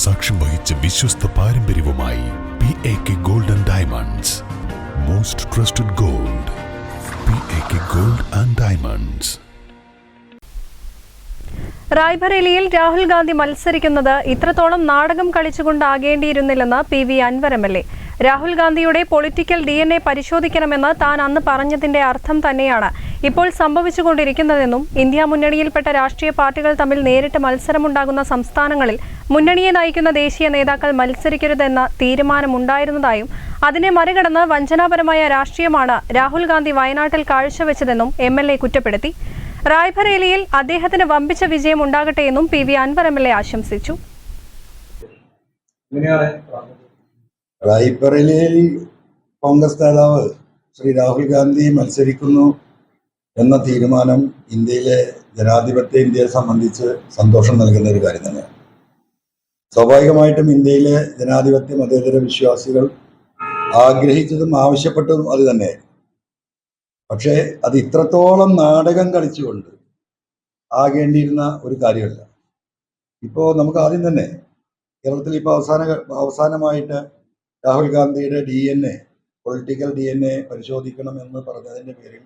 സാക്ഷ്യം വഹിച്ച വിശ്വസ്ത പാരമ്പര്യവുമായി P A K gold and diamonds most trusted gold P A K gold and diamonds റായ്ബറേലിയിൽ Rahul Gandhi മത്സരിക്കുന്നത് ഇത്രത്തോളം നാടകം കളിച്ചുകൊണ്ടാകേണ്ടിയിരുന്നില്ലെന്ന് P V Anvar M L A. Rahul ഗാന്ധിയുടെ പൊളിറ്റിക്കൽ ഡി എൻ എ പരിശോധിക്കണമെന്ന് താൻ അന്ന് പറഞ്ഞതിന്റെ അർത്ഥം തന്നെയാണ് ഇപ്പോൾ സംഭവിച്ചുകൊണ്ടിരിക്കുന്നതെന്നും ഇന്ത്യ മുന്നണിയിൽപ്പെട്ട രാഷ്ട്രീയ പാർട്ടികൾ തമ്മിൽ നേരിട്ട് മത്സരമുണ്ടാകുന്ന സംസ്ഥാനങ്ങളിൽ മുന്നണിയെ നയിക്കുന്ന ദേശീയ നേതാക്കൾ മത്സരിക്കരുതെന്ന തീരുമാനമുണ്ടായിരുന്നതായും അതിനെ മറികടന്ന് വഞ്ചനാപരമായ രാഷ്ട്രീയമാണ് രാഹുൽ ഗാന്ധി വയനാട്ടിൽ കാഴ്ചവെച്ചതെന്നും എം എൽ എ കുറ്റപ്പെടുത്തി. റായ്ബറേലിയിൽ അദ്ദേഹത്തിന് വമ്പിച്ച വിജയം ഉണ്ടാകട്ടെ എന്നും P V Anvar M L A ആശംസിച്ചു. റായ്ബറേലിയിൽ കോൺഗ്രസ് നേതാവ് ശ്രീ രാഹുൽ ഗാന്ധി മത്സരിക്കുന്നു. എന്ന തീരുമാനം ഇന്ത്യയിലെ ജനാധിപത്യ ഇന്ത്യയെ സംബന്ധിച്ച് സന്തോഷം നൽകുന്ന ഒരു കാര്യം തന്നെയാണ്. സ്വാഭാവികമായിട്ടും ഇന്ത്യയിലെ ജനാധിപത്യ മതേതര വിശ്വാസികൾ ആഗ്രഹിച്ചതും ആവശ്യപ്പെട്ടതും അത് തന്നെയായിരുന്നു. പക്ഷേ അത് ഇത്രത്തോളം നാടകം കളിച്ചുകൊണ്ട് ആകേണ്ടിയിരുന്ന ഒരു കാര്യമല്ല. ഇപ്പോൾ നമുക്ക് ആദ്യം തന്നെ കേരളത്തിൽ ഇപ്പോൾ അവസാന അവസാനമായിട്ട് രാഹുൽ ഗാന്ധിയുടെ D N A political D N A പരിശോധിക്കണം എന്ന് പറഞ്ഞതിന്റെ പേരിൽ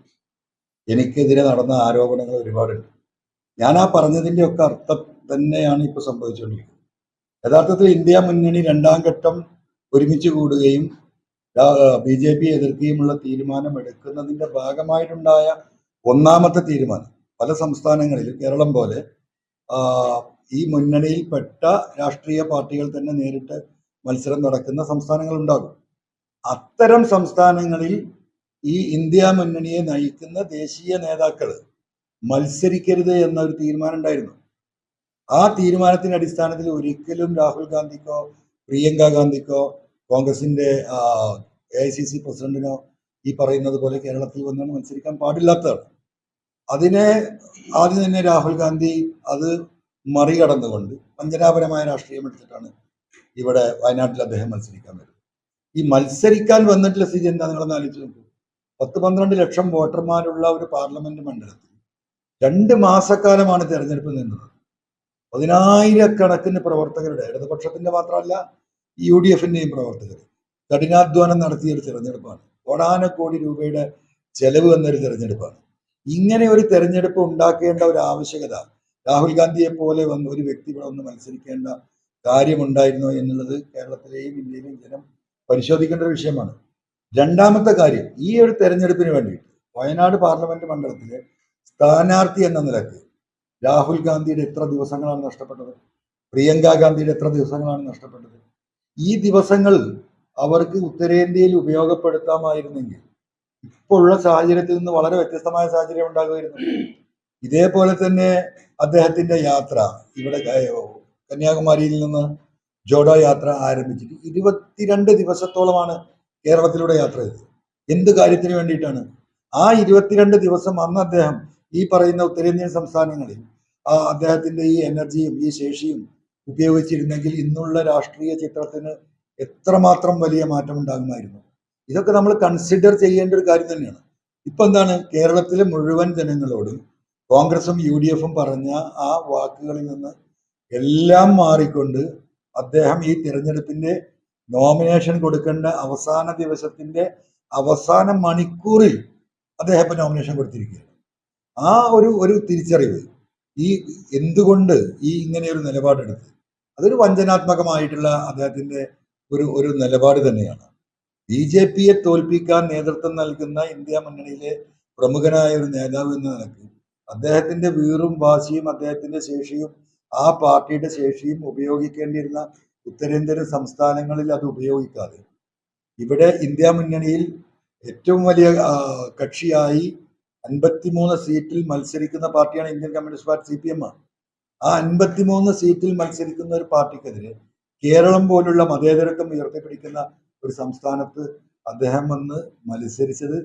എനിക്കെതിരെ നടന്ന ആരോപണങ്ങൾ ഒരുപാടുണ്ട്. ഞാൻ ആ പറഞ്ഞതിന്റെ ഒക്കെ അർത്ഥം തന്നെയാണ് ഇപ്പോൾ സംഭവിച്ചുകൊണ്ടിരിക്കുന്നത് യഥാർത്ഥത്തിൽ ഇന്ത്യ മുന്നണി രണ്ടാം ഘട്ടം ഒരുമിച്ച് കൂടുകയും ബി ജെ പി എതിർക്കുകയുമുള്ള തീരുമാനം എടുക്കുന്നതിന്റെ ഭാഗമായിട്ടുണ്ടായ ഒന്നാമത്തെ തീരുമാനം പല സംസ്ഥാനങ്ങളിലും കേരളം പോലെ ഈ മുന്നണിയിൽപ്പെട്ട രാഷ്ട്രീയ പാർട്ടികൾ തന്നെ നേരിട്ട് മത്സരം നടക്കുന്ന സംസ്ഥാനങ്ങളുണ്ടാകും. അത്തരം സംസ്ഥാനങ്ങളിൽ ഈ ഇന്ത്യ മുന്നണിയെ നയിക്കുന്ന ദേശീയ നേതാക്കൾ മത്സരിക്കരുത് എന്നൊരു തീരുമാനം ഉണ്ടായിരുന്നു ആ തീരുമാനത്തിന്റെ അടിസ്ഥാനത്തിൽ ഒരിക്കലും രാഹുൽ ഗാന്ധിക്കോ പ്രിയങ്ക ഗാന്ധിക്കോ കോൺഗ്രസിന്റെ എ ഐ സി സി പ്രസിഡന്റിനോ ഈ പറയുന്നത് പോലെ കേരളത്തിൽ വന്നാണ് മത്സരിക്കാൻ പാടില്ലാത്തതാണ്. അതിനെ ആദ്യം തന്നെ രാഹുൽ ഗാന്ധി അത് മറികടന്നുകൊണ്ട് വഞ്ചനാപരമായ രാഷ്ട്രീയം എടുത്തിട്ടാണ് ഇവിടെ വയനാട്ടിൽ അദ്ദേഹം മത്സരിക്കാൻ വരുന്നത്. ഈ മത്സരിക്കാൻ വന്നിട്ടുള്ള സ്ഥിതി എന്താ നിങ്ങളൊന്ന് ആലോചിച്ച് നോക്കൂ. പത്ത് പന്ത്രണ്ട് ലക്ഷം വോട്ടർമാരുള്ള ഒരു പാർലമെന്റ് മണ്ഡലത്തിൽ രണ്ട് മാസക്കാലമാണ് തെരഞ്ഞെടുപ്പ് നിന്നത്. പതിനായിരക്കണക്കിന് പ്രവർത്തകരുടെ ഇടതുപക്ഷത്തിന്റെ മാത്രമല്ല യു ഡി എഫിന്റെയും പ്രവർത്തകർ കഠിനാധ്വാനം നടത്തിയ ഒരു തെരഞ്ഞെടുപ്പാണ്. കോടാനക്കോടി രൂപയുടെ ചെലവ് വന്നൊരു തെരഞ്ഞെടുപ്പാണ്. ഇങ്ങനെ ഒരു തെരഞ്ഞെടുപ്പ് ഉണ്ടാക്കേണ്ട ഒരു ആവശ്യകത രാഹുൽ ഗാന്ധിയെ പോലെ വന്ന് ഒരു വ്യക്തി ഇവിടെ ഒന്ന് മത്സരിക്കേണ്ട കാര്യമുണ്ടായിരുന്നോ എന്നുള്ളത് കേരളത്തിലെയും ഇന്ത്യയിലെയും ജനം പരിശോധിക്കേണ്ട ഒരു വിഷയമാണ്. രണ്ടാമത്തെ കാര്യം ഈ ഒരു തെരഞ്ഞെടുപ്പിന് വേണ്ടിയിട്ട് വയനാട് പാർലമെന്റ് മണ്ഡലത്തിലെ സ്ഥാനാർത്ഥി എന്ന നിലയ്ക്ക് രാഹുൽ ഗാന്ധിയുടെ എത്ര ദിവസങ്ങളാണ് നഷ്ടപ്പെട്ടത്? പ്രിയങ്ക ഗാന്ധിയുടെ എത്ര ദിവസങ്ങളാണ് നഷ്ടപ്പെട്ടത്? ഈ ദിവസങ്ങൾ അവർക്ക് ഉത്തരേന്ത്യയിൽ ഉപയോഗപ്പെടുത്താമായിരുന്നെങ്കിൽ ഇപ്പോഴുള്ള സാഹചര്യത്തിൽ നിന്ന് വളരെ വ്യത്യസ്തമായ സാഹചര്യം ഉണ്ടാകുമായിരുന്നു. ഇതേപോലെ തന്നെ അദ്ദേഹത്തിന്റെ യാത്ര ഇവിടെ കന്യാകുമാരിയിൽ നിന്ന് ജോഡോ യാത്ര ആരംഭിച്ചിട്ട് ഇരുപത്തിരണ്ട് ദിവസത്തോളമാണ് കേരളത്തിലൂടെ യാത്ര ചെയ്തത് എന്ത് കാര്യത്തിന് വേണ്ടിയിട്ടാണ്? ആ ഇരുപത്തിരണ്ട് ദിവസം അന്ന് അദ്ദേഹം ഈ പറയുന്ന ഉത്തരേന്ത്യൻ സംസ്ഥാനങ്ങളിൽ ആ അദ്ദേഹത്തിന്റെ ഈ എനർജിയും ഈ ശേഷിയും ഉപയോഗിച്ചിരുന്നെങ്കിൽ ഇന്നുള്ള രാഷ്ട്രീയ ചിത്രത്തിന് എത്രമാത്രം വലിയ മാറ്റം ഉണ്ടാകുമായിരുന്നു ഇതൊക്കെ നമ്മൾ കൺസിഡർ ചെയ്യേണ്ട ഒരു കാര്യം തന്നെയാണ്. ഇപ്പൊ എന്താണ്? കേരളത്തിലെ മുഴുവൻ ജനങ്ങളോട് കോൺഗ്രസും യു ഡി എഫും പറഞ്ഞ ആ വാക്കുകളിൽ നിന്ന് എല്ലാം മാറിക്കൊണ്ട് അദ്ദേഹം ഈ തിരഞ്ഞെടുപ്പിന്റെ നോമിനേഷൻ കൊടുക്കേണ്ട അവസാന ദിവസത്തിന്റെ അവസാന മണിക്കൂറിൽ അദ്ദേഹം ഇപ്പൊ നോമിനേഷൻ കൊടുത്തിരിക്കുകയാണ്. ആ ഒരു ഒരു തിരിച്ചറിവ് ഈ എന്തുകൊണ്ട് ഈ ഇങ്ങനെ ഒരു നിലപാടെടുത്ത്? അതൊരു വഞ്ചനാത്മകമായിട്ടുള്ള അദ്ദേഹത്തിന്റെ ഒരു ഒരു നിലപാട് തന്നെയാണ്. ബി ജെ പിയെ തോൽപ്പിക്കാൻ നേതൃത്വം നൽകുന്ന ഇന്ത്യ മുന്നണിയിലെ പ്രമുഖനായ ഒരു നേതാവ് എന്ന നിലയ്ക്ക് അദ്ദേഹത്തിന്റെ വീറും വാശിയും അദ്ദേഹത്തിന്റെ ശേഷിയും ആ പാർട്ടിയുടെ ശേഷിയും ഉപയോഗിക്കേണ്ടിയിരുന്ന ഉത്തരേന്ത്യൻ സംസ്ഥാനങ്ങളിൽ അത് ഉപയോഗിക്കാതെ. ഇവിടെ ഇന്ത്യ മുന്നണിയിൽ ഏറ്റവും വലിയ കക്ഷിയായി അൻപത്തിമൂന്ന് സീറ്റിൽ മത്സരിക്കുന്ന പാർട്ടിയാണ് Indian Communist Party C P M ആ അൻപത്തിമൂന്ന് സീറ്റിൽ മത്സരിക്കുന്ന ഒരു പാർട്ടിക്കെതിരെ കേരളം പോലുള്ള മതേതരത്വം ഉയർത്തിപ്പിടിക്കുന്ന ഒരു സംസ്ഥാനത്ത് അദ്ദേഹം വന്ന് മത്സരിച്ചത്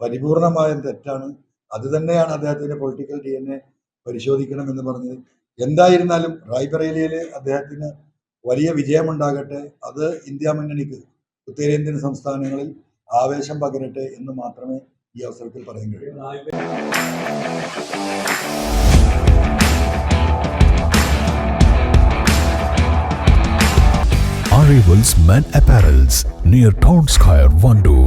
പരിപൂർണമായ തെറ്റാണ്. അത് തന്നെയാണ് അദ്ദേഹത്തിന്റെ പൊളിറ്റിക്കൽ ഡി എൻ എ പരിശോധിക്കണം എന്ന് പറഞ്ഞത്. എന്തായിരുന്നാലും റായ്ബറേലിയയിൽ അദ്ദേഹത്തിന് വലിയ വിജയമുണ്ടാകട്ടെ അത് ഇന്ത്യ മുന്നണിക്ക് ഉത്തരേന്ത്യൻ സംസ്ഥാനങ്ങളിൽ ആവേശം പകരട്ടെ എന്ന് മാത്രമേ ഈ അവസരത്തിൽ പറയാൻ കഴിയൂ Arrivals Men Apparels near Town Square, Vandoor.